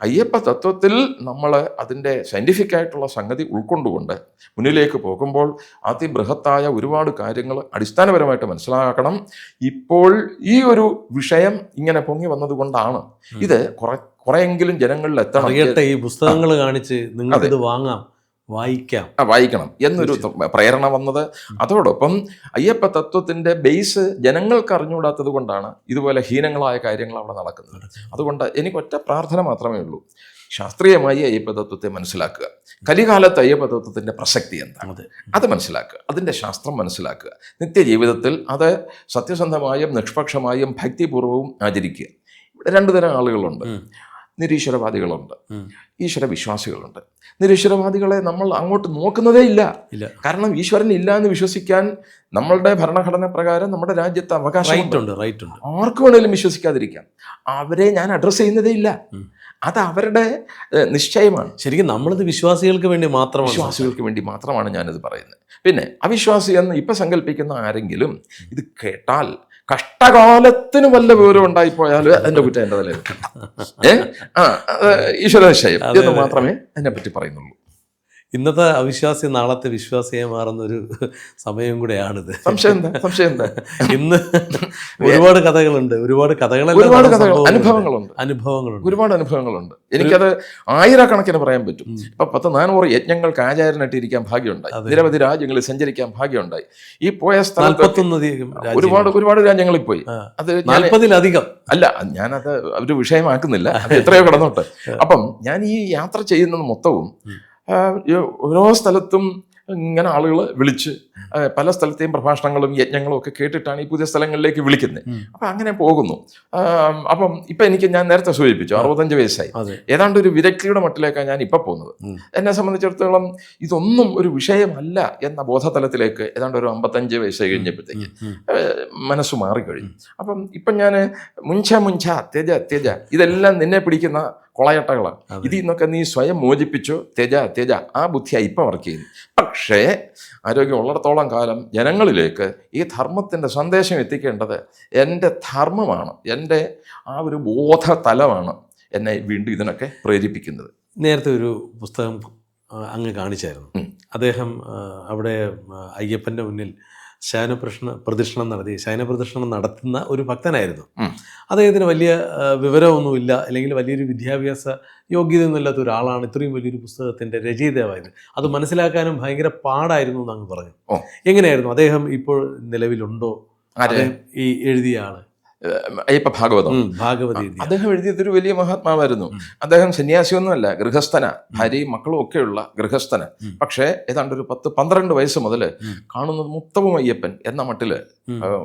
അയ്യപ്പ തത്വത്തിൽ നമ്മൾ അതിന്റെ സയന്റിഫിക് ആയിട്ടുള്ള സംഗതി ഉൾക്കൊണ്ടുകൊണ്ട് മുന്നിലേക്ക് പോകുമ്പോൾ അതിബൃഹത്തായ ഒരുപാട് കാര്യങ്ങൾ അടിസ്ഥാനപരമായിട്ട് മനസ്സിലാക്കണം. ഇപ്പോൾ ഈ ഒരു വിഷയം ഇങ്ങനെ പൊങ്ങി വന്നതുകൊണ്ടാണ്. ഇത് കുറെ കുറെയെങ്കിലും ജനങ്ങളിൽ എത്തണം. ഈ പുസ്തകങ്ങൾ കാണിച്ച് ഇത് വാങ്ങാം. വായിക്കാം. ആ, വായിക്കണം. എന്നൊരു പ്രേരണ വന്നത്. അതോടൊപ്പം അയ്യപ്പ തത്വത്തിന്റെ ബേസ് ജനങ്ങൾക്ക് അറിഞ്ഞുകൂടാത്തത് കൊണ്ടാണ് ഇതുപോലെ ഹീനങ്ങളായ കാര്യങ്ങൾ അവിടെ നടക്കുന്നത്. അതുകൊണ്ട് എനിക്ക് ഒറ്റ പ്രാർത്ഥന മാത്രമേ ഉള്ളൂ. ശാസ്ത്രീയമായി അയ്യപ്പ തത്വത്തെ മനസ്സിലാക്കുക. കലികാലത്ത് അയ്യപ്പ തത്വത്തിന്റെ പ്രസക്തി എന്താണ് അതെ. അത് മനസ്സിലാക്കുക. അതിന്റെ ശാസ്ത്രം മനസ്സിലാക്കുക. നിത്യജീവിതത്തിൽ അത് സത്യസന്ധമായും നിഷ്പക്ഷമായും ഭക്തിപൂർവവും ആചരിക്കുക. ഇവിടെ രണ്ടു തരം ആളുകളുണ്ട്. നിരീശ്വരവാദികളുണ്ട്. ഈശ്വര വിശ്വാസികളുണ്ട് നിരീശ്വരവാദികളെ നമ്മൾ അങ്ങോട്ട് നോക്കുന്നതേ ഇല്ല. ഇല്ല. കാരണം ഈശ്വരൻ ഇല്ല എന്ന് വിശ്വസിക്കാൻ നമ്മളുടെ ഭരണഘടന പ്രകാരം നമ്മുടെ രാജ്യത്ത് അവകാശമുണ്ട്. ആർക്ക് വേണേലും വിശ്വസിക്കാതിരിക്കാം. അവരെ ഞാൻ അഡ്രസ്സ് ചെയ്യുന്നതേ ഇല്ല. അത് അവരുടെ നിശ്ചയമാണ്. ശരിക്കും നമ്മളിത് വിശ്വാസികൾക്ക് വേണ്ടി മാത്രമാണ് വിശ്വാസികൾക്ക് വേണ്ടി മാത്രമാണ് ഞാനിത് പറയുന്നത്. പിന്നെ അവിശ്വാസി എന്ന് ഇപ്പം സങ്കല്പിക്കുന്ന ആരെങ്കിലും ഇത് കേട്ടാൽ കഷ്ടകാലത്തിന് വല്ല വിവരം ഉണ്ടായിപ്പോയാൽ അതിന്റെ കുറ്റം എന്റെ തലയിൽ. ഏ? ആ ഈശ്വരനിശ്ചയം ഈശ്വര എന്ന് മാത്രമേ മാത്രമേ അതിനെപ്പറ്റി പറയുന്നുള്ളൂ. ഇന്നത്തെ അവിശ്വാസി നാളത്തെ വിശ്വാസിയായി മാറുന്ന ഒരു സമയം കൂടെയാണിത്. സംശയം സംശയം ഇന്ന് ഒരുപാട് കഥകളുണ്ട്. ഒരുപാട് കഥകൾ ഒരുപാട് കഥകൾ അനുഭവങ്ങളുണ്ട്. അനുഭവങ്ങളുണ്ട്. ഒരുപാട് അനുഭവങ്ങളുണ്ട്. എനിക്കത് ആയിരക്കണക്കിന് പറയാൻ പറ്റും. ഇപ്പൊ പത്ത് നാനൂറ് യജ്ഞങ്ങൾക്ക് ആചാരനായിട്ട് ഇരിക്കാൻ ഭാഗ്യമുണ്ടായി നിരവധി രാജ്യങ്ങളിൽ സഞ്ചരിക്കാൻ ഭാഗ്യമുണ്ടായി. ഈ പോയ അധികം ഒരുപാട് ഒരുപാട് രാജ്യങ്ങളിൽ പോയി. അത് നാൽപ്പതിലധികം. അല്ല ഞാനത് ഒരു വിഷയമാക്കുന്നില്ല. അത് എത്രയോ കടന്നോട്ട്. [laughs] അപ്പം ഞാൻ ഈ യാത്ര ചെയ്യുന്നത് മൊത്തവും ഓരോ സ്ഥലത്തും ഇങ്ങനെ ആളുകൾ വിളിച്ച് പല സ്ഥലത്തെയും പ്രഭാഷണങ്ങളും യജ്ഞങ്ങളും ഒക്കെ കേട്ടിട്ടാണ് ഈ പുതിയ സ്ഥലങ്ങളിലേക്ക് വിളിക്കുന്നത് അപ്പൊ അങ്ങനെ പോകുന്നു. അപ്പം ഇപ്പം എനിക്ക് ഞാൻ നേരത്തെ സൂചിപ്പിച്ചു അറുപത്തഞ്ച് വയസ്സായി. ഏതാണ്ട് ഒരു വിരക്തിയുടെ മട്ടിലേക്കാണ് ഞാൻ ഇപ്പം പോകുന്നത്. എന്നെ സംബന്ധിച്ചിടത്തോളം ഇതൊന്നും ഒരു വിഷയമല്ല എന്ന ബോധതലത്തിലേക്ക് ഏതാണ്ട് ഒരു അമ്പത്തഞ്ച് വയസ്സ് കഴിഞ്ഞപ്പോഴത്തേക്ക് മനസ്സ് മാറിക്കഴിഞ്ഞു. അപ്പം ഇപ്പം ഞാൻ മുഞ്ച മുഞ്ച തേജ തേജ ഇതെല്ലാം നിന്നെ പിടിക്കുന്ന കൊളയട്ടകളാണ് ഇത് ഇതിൽ നിന്നൊക്കെ നീ സ്വയം മോചിപ്പിച്ചു. തേജ തേജ. ആ ബുദ്ധിയാണ് ഇപ്പം വർക്ക് ചെയ്യുന്നു. പക്ഷേ ആരോഗ്യം ഉള്ളിടത്തോളം കാലം ജനങ്ങളിലേക്ക് ഈ ധർമ്മത്തിന്റെ സന്ദേശം എത്തിക്കേണ്ടത് എന്റെ ധർമ്മമാണ്. എന്റെ ആ ഒരു ബോധതലമാണ് എന്നെ വീണ്ടും ഇതിനൊക്കെ പ്രേരിപ്പിക്കുന്നത്. നേരത്തെ ഒരു പുസ്തകം അങ്ങ് കാണിച്ചായിരുന്നു. അദ്ദേഹം അവിടെ അയ്യപ്പന്റെ മുന്നിൽ ശയനപ്രശ്ന പ്രദക്ഷിണം നടത്തി ശയനപ്രദക്ഷിണം നടത്തുന്ന ഒരു ഭക്തനായിരുന്നു. അദ്ദേഹത്തിന് വലിയ വിവരമൊന്നുമില്ല. അല്ലെങ്കിൽ വലിയൊരു വിദ്യാഭ്യാസ യോഗ്യതയൊന്നുമില്ലാത്ത ഒരാളാണ്. ഇത്രയും വലിയൊരു പുസ്തകത്തിന്റെ രചയിതാവായത് അത് മനസ്സിലാക്കാനും ഭയങ്കര പാടായിരുന്നു എന്ന് അങ്ങ് പറഞ്ഞു എങ്ങനെയായിരുന്നു? അദ്ദേഹം ഇപ്പോൾ നിലവിലുണ്ടോ? ഈ എഴുതിയ ആൾ. അയ്യപ്പ ഭാഗവതം. അദ്ദേഹം എഴുതിയതൊരു വലിയ മഹാത്മാവായിരുന്നു. അദ്ദേഹം സന്യാസിയൊന്നുമല്ല ഗൃഹസ്ഥന. ഭാര്യയും മക്കളും ഒക്കെയുള്ള ഗൃഹസ്ഥന. പക്ഷേ ഏതാണ്ട് ഒരു പത്ത് പന്ത്രണ്ട് വയസ്സ് മുതൽ. കാണുന്നത് മുത്തവും അയ്യപ്പൻ എന്ന മട്ടിൽ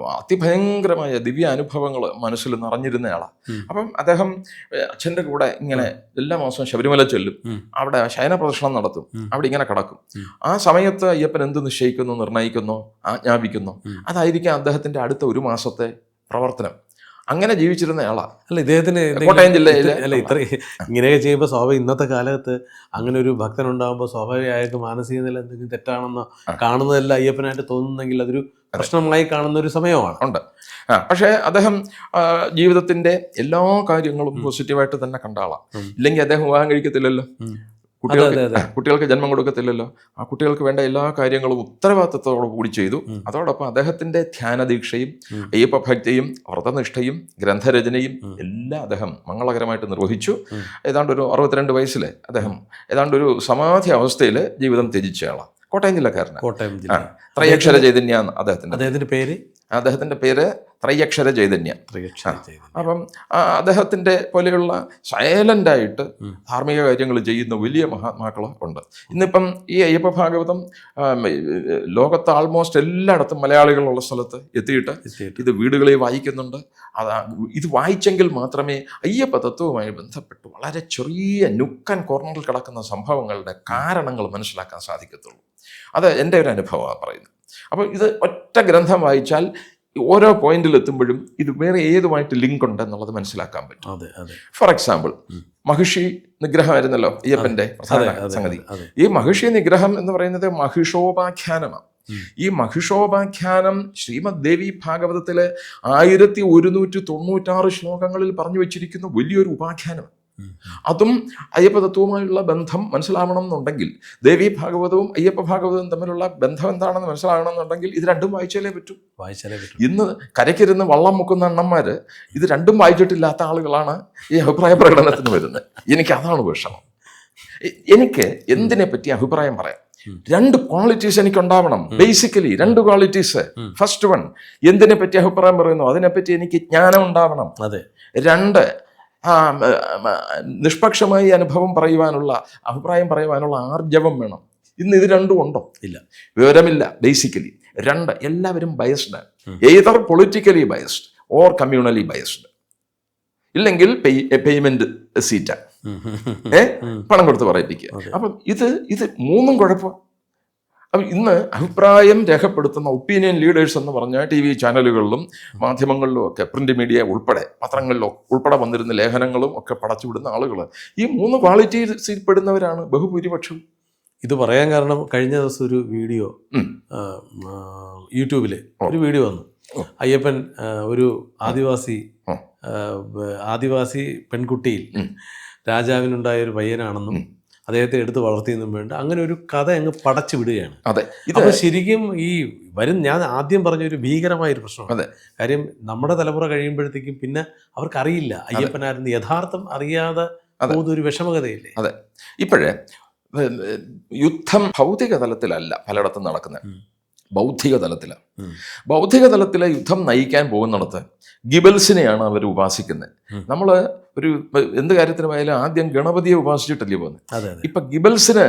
അതിഭയങ്കരമായ ദിവ്യ അനുഭവങ്ങൾ മനസ്സിൽ നിറഞ്ഞിരുന്നയാളാണ്. അപ്പം അദ്ദേഹം അച്ഛന്റെ കൂടെ ഇങ്ങനെ എല്ലാ മാസവും ശബരിമല ചെല്ലും. അവിടെ ശയന പ്രദർശനം നടത്തും. അവിടെ ഇങ്ങനെ കടക്കും. ആ സമയത്ത് അയ്യപ്പൻ എന്ത് നിശ്ചയിക്കുന്നു നിർണയിക്കുന്നു ആജ്ഞാപിക്കുന്നു? അതായിരിക്കാം അതായിരിക്കും അദ്ദേഹത്തിന്റെ അടുത്ത ഒരു മാസത്തെ പ്രവർത്തനം. അങ്ങനെ ജീവിച്ചിരുന്ന ആളാണ് അല്ല ഇദ്ദേഹത്തിന് കോട്ടയം ജില്ലയിലെ അല്ല ഇത്ര ഇങ്ങനെയൊക്കെ ചെയ്യുമ്പോൾ സ്വാഭാവിക ഇന്നത്തെ കാലത്ത് അങ്ങനെ ഒരു ഭക്തൻ ഉണ്ടാകുമ്പോൾ സ്വാഭാവികമായിട്ട് മാനസിക നില എന്തെങ്കിലും തെറ്റാണെന്നോ കാണുന്നതല്ല അയ്യപ്പനായിട്ട് തോന്നുന്നെങ്കിൽ അതൊരു പ്രശ്നമായി കാണുന്ന ഒരു സമയമാണ്. ഉണ്ട്. ആ പക്ഷേ അദ്ദേഹം ജീവിതത്തിന്റെ എല്ലാ കാര്യങ്ങളും പോസിറ്റീവായിട്ട് തന്നെ കണ്ട ആളാണ് ഇല്ലെങ്കിൽ അദ്ദേഹം വിവാഹം കഴിക്കത്തില്ലല്ലോ. കുട്ടികൾക്ക്. കുട്ടികൾക്ക് ജന്മം കൊടുക്കത്തില്ലല്ലോ ആ കുട്ടികൾക്ക് വേണ്ട എല്ലാ കാര്യങ്ങളും ഉത്തരവാദിത്തത്തോടു കൂടി ചെയ്തു. അതോടൊപ്പം അദ്ദേഹത്തിന്റെ ധ്യാനദീക്ഷയും അയ്യപ്പഭക്തിയും ഭക്തിയും വ്രതനിഷ്ഠയും ഗ്രന്ഥരചനയും എല്ലാം അദ്ദേഹം മംഗളകരമായിട്ട് നിർവഹിച്ചു. ഏതാണ്ട് ഒരു അറുപത്തിരണ്ട് വയസ്സിൽ അദ്ദേഹം ഏതാണ്ട് ഒരു സമാധി അവസ്ഥയിൽ ജീവിതം ത്യജിച്ചയാളാണ് കോട്ടയം ജില്ലക്കാരനാണ്. കോട്ടയം ജില്ല. ത്രയക്ഷര ചൈതന്യ അദ്ദേഹത്തിന്റെ അദ്ദേഹത്തിന്റെ പേര്? അദ്ദേഹത്തിന്റെ പേര് ത്രയക്ഷര ചൈതന്യ. അപ്പം അദ്ദേഹത്തിന്റെ പോലെയുള്ള സൈലന്റായിട്ട് ആയിട്ട് ധാർമ്മിക കാര്യങ്ങൾ ചെയ്യുന്ന വലിയ മഹാത്മാക്കൾ ഉണ്ട് ഇന്നിപ്പം ഈ അയ്യപ്പ ഭാഗവതം ലോകത്ത് ആൾമോസ്റ്റ് എല്ലായിടത്തും മലയാളികളുള്ള സ്ഥലത്ത് എത്തിയിട്ട് എത്തിയിട്ട്. ഇത് വീടുകളിൽ വായിക്കുന്നുണ്ട്. അതാ ഇത് വായിച്ചെങ്കിൽ മാത്രമേ അയ്യപ്പ തത്വവുമായി ബന്ധപ്പെട്ട് വളരെ ചെറിയ നുക്കൻ കോർണറിൽ കിടക്കുന്ന സംഭവങ്ങളുടെ കാരണങ്ങൾ മനസ്സിലാക്കാൻ സാധിക്കത്തുള്ളൂ. അത് എന്റെ ഒരു അനുഭവമാണ് പറയുന്നത്. അപ്പോൾ ഇത് ഒറ്റ ഗ്രന്ഥം വായിച്ചാൽ ഓരോ പോയിന്റിൽ എത്തുമ്പോഴും ഇത് വേറെ ഏതുമായിട്ട് ലിങ്ക് ഉണ്ട് എന്നുള്ളത് മനസ്സിലാക്കാൻ പറ്റും. For example. മഹിഷി നിഗ്രഹമായിരുന്നല്ലോ അയ്യപ്പന്റെ പ്രധാന സംഗതി. ഈ മഹിഷി നിഗ്രഹം എന്ന് പറയുന്നത് മഹിഷോപാഖ്യാനമാണ് ഈ മഹിഷോപാഖ്യാനം ശ്രീമദ് ദേവി ഭാഗവതത്തിലെ ആയിരത്തി ഒരുന്നൂറ്റി തൊണ്ണൂറ്റാറ് ശ്ലോകങ്ങളിൽ പറഞ്ഞു വെച്ചിരിക്കുന്ന വലിയൊരു ഉപാഖ്യാനമാണ്. അതും അയ്യപ്പ തത്വവുമായുള്ള ബന്ധം മനസ്സിലാവണം എന്നുണ്ടെങ്കിൽ ദേവി ഭാഗവതവും അയ്യപ്പ ഭാഗവതവും തമ്മിലുള്ള ബന്ധം എന്താണെന്ന് മനസ്സിലാകണം എന്നുണ്ടെങ്കിൽ ഇത് രണ്ടും വായിച്ചാലേ പറ്റൂ. വായിച്ചാലേ പറ്റൂ. ഇന്ന് കരയ്ക്കിരുന്ന് വള്ളം മുക്കുന്ന അണ്ണന്മാര് ഇത് രണ്ടും വായിച്ചിട്ടില്ലാത്ത ആളുകളാണ് ഈ അഭിപ്രായ പ്രകടനത്തിന് വരുന്നത്. എനിക്ക് അതാണ് വിഷമം. എനിക്ക് എന്തിനെ പറ്റി അഭിപ്രായം പറയാം? രണ്ട് ക്വാളിറ്റീസ് എനിക്ക് ഉണ്ടാവണം ബേസിക്കലി രണ്ട് ക്വാളിറ്റീസ് ഫസ്റ്റ് വൺ എന്തിനെ പറ്റി അഭിപ്രായം പറയുന്നു? അതിനെപ്പറ്റി എനിക്ക് ജ്ഞാനം ഉണ്ടാവണം. അതെ. രണ്ട് നിഷ്പക്ഷമായി അനുഭവം പറയുവാനുള്ള അഭിപ്രായം പറയുവാനുള്ള ആർജവം വേണം. ഇന്ന് ഇത് രണ്ടും ഉണ്ടോ? ഇല്ല. വിവരമില്ല ബേസിക്കലി രണ്ട് എല്ലാവരും biased either politically biased or communally biased ഇല്ലെങ്കിൽ പേയ്മെന്റ് സീറ്റ ഉം. ഏ? പണം കൊടുത്ത് പറയിപ്പിക്കുക. അപ്പം ഇത് ഇത് മൂന്നും കുഴപ്പം അപ്പം ഇന്ന് അഭിപ്രായം രേഖപ്പെടുത്തുന്ന ഒപ്പീനിയൻ ലീഡേഴ്സ് എന്ന് പറഞ്ഞ ടി വി ചാനലുകളിലും മാധ്യമങ്ങളിലും ഒക്കെ പ്രിന്റ് മീഡിയ ഉൾപ്പെടെ പത്രങ്ങളിലും ഉൾപ്പെടെ വന്നിരുന്ന ലേഖനങ്ങളും ഒക്കെ പടച്ചുവിടുന്ന ആളുകൾ ഈ മൂന്ന് ക്വാളിറ്റിയിൽ പെടുന്നവരാണ് ബഹുഭൂരിപക്ഷം. ഇത് പറയാൻ കാരണം കഴിഞ്ഞ ദിവസം ഒരു വീഡിയോ യൂട്യൂബിലെ യൂട്യൂബിൽ ഒരു വീഡിയോ വന്നു. അയ്യപ്പൻ ഒരു ആദിവാസി ആദിവാസി പെൺകുട്ടിയിൽ. രാജാവിനുണ്ടായ ഒരു പയ്യനാണെന്നും. അദ്ദേഹത്തെ എടുത്ത് വളർത്തിയെന്നും വേണ്ട. അങ്ങനെ ഒരു കഥ അങ്ങ് പടച്ചു വിടുകയാണ്. അതെ. ഇത് ശരിക്കും ഈ വരും ഞാൻ ആദ്യം പറഞ്ഞ ഒരു ഭീകരമായ ഒരു പ്രശ്നമാണ്. അതെ. കാര്യം നമ്മുടെ തലമുറ കഴിയുമ്പോഴത്തേക്കും പിന്നെ അവർക്കറിയില്ല. അയ്യപ്പനായിരുന്നു യഥാർത്ഥം അറിയാതെ അതെ. വിഷമകഥയില്ലേ? അതെ. ഇപ്പോഴേ യുദ്ധം ഭൗതിക തലത്തിലല്ല പലയിടത്തും നടക്കുന്നത്. ബൗദ്ധിക തലത്തിൽ ബൗദ്ധിക തലത്തിലെ യുദ്ധം നയിക്കാൻ പോകുന്നിടത്ത് ഗിബൽസിനെയാണ് അവർ ഉപാസിക്കുന്നത് നമ്മൾ ഒരു എന്ത് കാര്യത്തിനുമായാലും ആദ്യം ഗണപതിയെ ഉപാസിച്ചിട്ടല്ലേ പോകുന്നത് ഇപ്പൊ ഗിബൽസിന്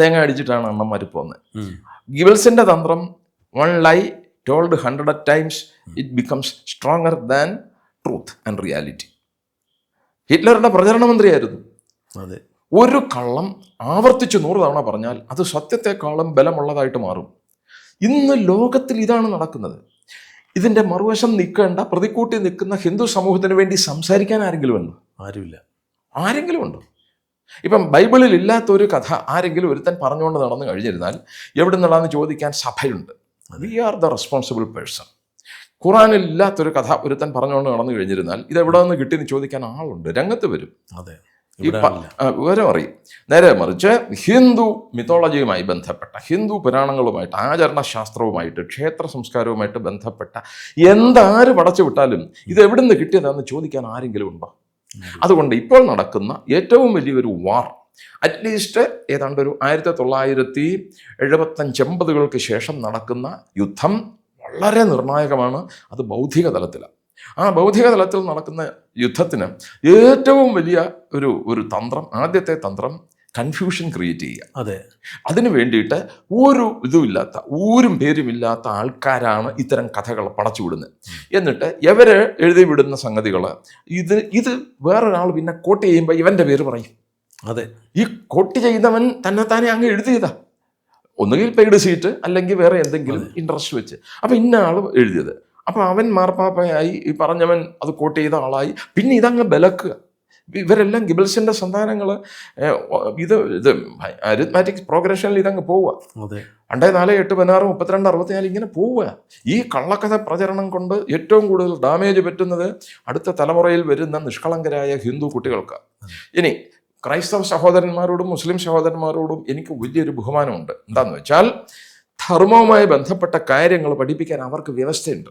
തേങ്ങ അടിച്ചിട്ടാണ് അണ്ണന്മാർ പോകുന്നത് ഗിബൽസിന്റെ തന്ത്രം one lie told hundred times it becomes stronger than truth and reality. ഹിറ്റ്ലറുടെ പ്രചരണ മന്ത്രിയായിരുന്നു. ഒരു കള്ളം ആവർത്തിച്ച് നൂറ് തവണ പറഞ്ഞാൽ അത് സത്യത്തെക്കാളും ബലമുള്ളതായിട്ട് മാറും. ഇന്ന് ലോകത്തിൽ ഇതാണ് നടക്കുന്നത്. ഇതിന്റെ മറുവശം നിൽക്കേണ്ട പ്രതിക്കൂട്ടി നിൽക്കുന്ന ഹിന്ദു സമൂഹത്തിന് വേണ്ടി സംസാരിക്കാൻ ആരെങ്കിലും ഉണ്ടോ? ആരുമില്ല. ആരെങ്കിലും ഉണ്ടോ? ഇപ്പം ബൈബിളിൽ ഇല്ലാത്ത ഒരു കഥ ആരെങ്കിലും ഒരുത്തൻ പറഞ്ഞുകൊണ്ട് നടന്നു കഴിഞ്ഞിരുന്നാൽ എവിടെ നിന്നുള്ള ചോദിക്കാൻ സഭയുണ്ട്. We are the responsible person ഖുറാനിൽ ഇല്ലാത്തൊരു കഥ ഒരുത്തൻ പറഞ്ഞുകൊണ്ട് നടന്നു കഴിഞ്ഞിരുന്നാൽ ഇത് എവിടെ നിന്ന് കിട്ടിയെന്ന് ചോദിക്കാൻ ആളുണ്ട്. രംഗത്ത് വരും. അതെ. ഈ വിവരം അറിയും. നേരെ മറിച്ച് ഹിന്ദു മിത്തോളജിയുമായി ബന്ധപ്പെട്ട ഹിന്ദു പുരാണങ്ങളുമായിട്ട് ആചരണ ശാസ്ത്രവുമായിട്ട് ക്ഷേത്ര സംസ്കാരവുമായിട്ട് ബന്ധപ്പെട്ട എന്താര് പടച്ചു വിട്ടാലും ഇത് എവിടെ നിന്ന് കിട്ടിയതാണെന്ന് ചോദിക്കാൻ ആരെങ്കിലും ഉണ്ടോ? അതുകൊണ്ട് ഇപ്പോൾ നടക്കുന്ന ഏറ്റവും വലിയൊരു വാർ അറ്റ്ലീസ്റ്റ് ഏതാണ്ട് ഒരു ആയിരത്തി തൊള്ളായിരത്തി എഴുപത്തഞ്ച് എൺപതുകൾക്ക് ശേഷം നടക്കുന്ന യുദ്ധം വളരെ നിർണായകമാണ്. അത് ബൗദ്ധിക തലത്തിലാണ് ആ ബൗദ്ധിക തലത്തിൽ നടക്കുന്ന യുദ്ധത്തിന് ഏറ്റവും വലിയ ഒരു ഒരു തന്ത്രം ആദ്യത്തെ തന്ത്രം കൺഫ്യൂഷൻ ക്രിയേറ്റ് ചെയ്യുക. അതെ. അതിനു വേണ്ടിയിട്ട് ഒരു ഇതുമില്ലാത്ത ഊരും പേരുമില്ലാത്ത ആൾക്കാരാണ് ഇത്തരം കഥകൾ പടച്ചുവിടുന്നത് എന്നിട്ട് ഇവർ എഴുതി വിടുന്ന സംഗതികൾ ഇത് ഇത് വേറൊരാൾ പിന്നെ കോട്ട് ചെയ്യുമ്പോൾ ഇവന്റെ പേര് പറയും. അതെ. ഈ കോട്ട് ചെയ്യുന്നവൻ തന്നെത്താനെ അങ്ങ് എഴുതിയതാ. ഒന്നുകിൽ പെയ്ഡ് സീറ്റ് അല്ലെങ്കിൽ വേറെ എന്തെങ്കിലും ഇൻട്രസ്റ്റ് വെച്ച്. അപ്പം ഇന്ന ആൾ എഴുതിയത്. അപ്പം അവൻ മാർപ്പാപ്പയായി ഈ പറഞ്ഞവൻ അത് കോട്ട് ചെയ്ത ആളായി. പിന്നെ ഇതങ്ങ് ബലക്കുക ഇവരെല്ലാം ഗിബൽസിന്റെ സന്താനങ്ങൾ ഇത് ഇത് അരിത്മാറ്റിക് പ്രോഗ്രഷനിൽ ഇതങ്ങ് പോവുക. രണ്ടേ നാല് എട്ട് പതിനാറ് മുപ്പത്തിരണ്ട് അറുപത്തിനാല് ഇങ്ങനെ പോവുക. ഈ കള്ളക്കഥ പ്രചരണം കൊണ്ട് ഏറ്റവും കൂടുതൽ ഡാമേജ് പറ്റുന്നത് അടുത്ത തലമുറയിൽ വരുന്ന നിഷ്കളങ്കരായ ഹിന്ദു കുട്ടികൾക്ക്. ഇനി ക്രൈസ്തവ സഹോദരന്മാരോടും മുസ്ലിം സഹോദരന്മാരോടും എനിക്ക് വലിയൊരു ബഹുമാനമുണ്ട്. എന്താണെന്ന് വെച്ചാൽ ധർമ്മവുമായി ബന്ധപ്പെട്ട കാര്യങ്ങൾ പഠിപ്പിക്കാൻ അവർക്ക് വ്യവസ്ഥയുണ്ട്.